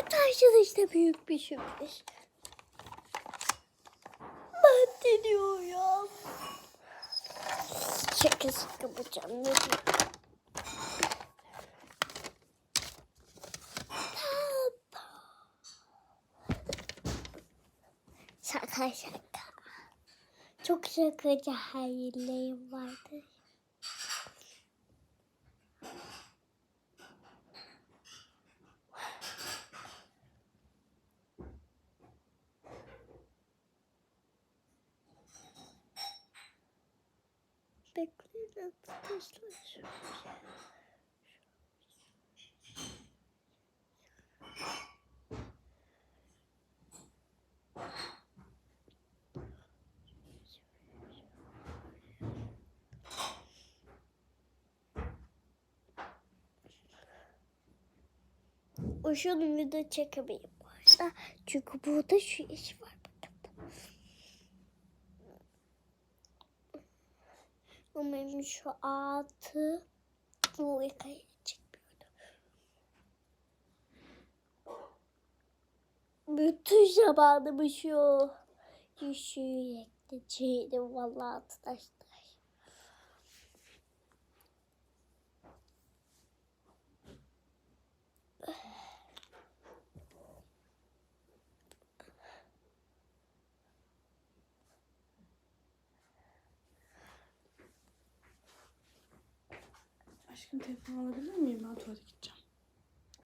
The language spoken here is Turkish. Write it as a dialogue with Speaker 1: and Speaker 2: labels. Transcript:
Speaker 1: Evet arkadaşlar büyük bir sürpriz. Ben deniyorum. Şaka şaka yapacağım. Ne? Şaka şaka. Çok şakacı hayırlıyım vardı. Bekleyin arkadaşlar. Uzun video çekemeyim varsa. Çünkü burada şu iş var bakın. Ama benim şu altı bu yakayı çekmiyordu. Bütün zamanımı şu düşüyor ekleyeceğim vallahi arkadaşlar.
Speaker 2: Aşkım telefonu alabilir miyim? Ben tuvalete gittim.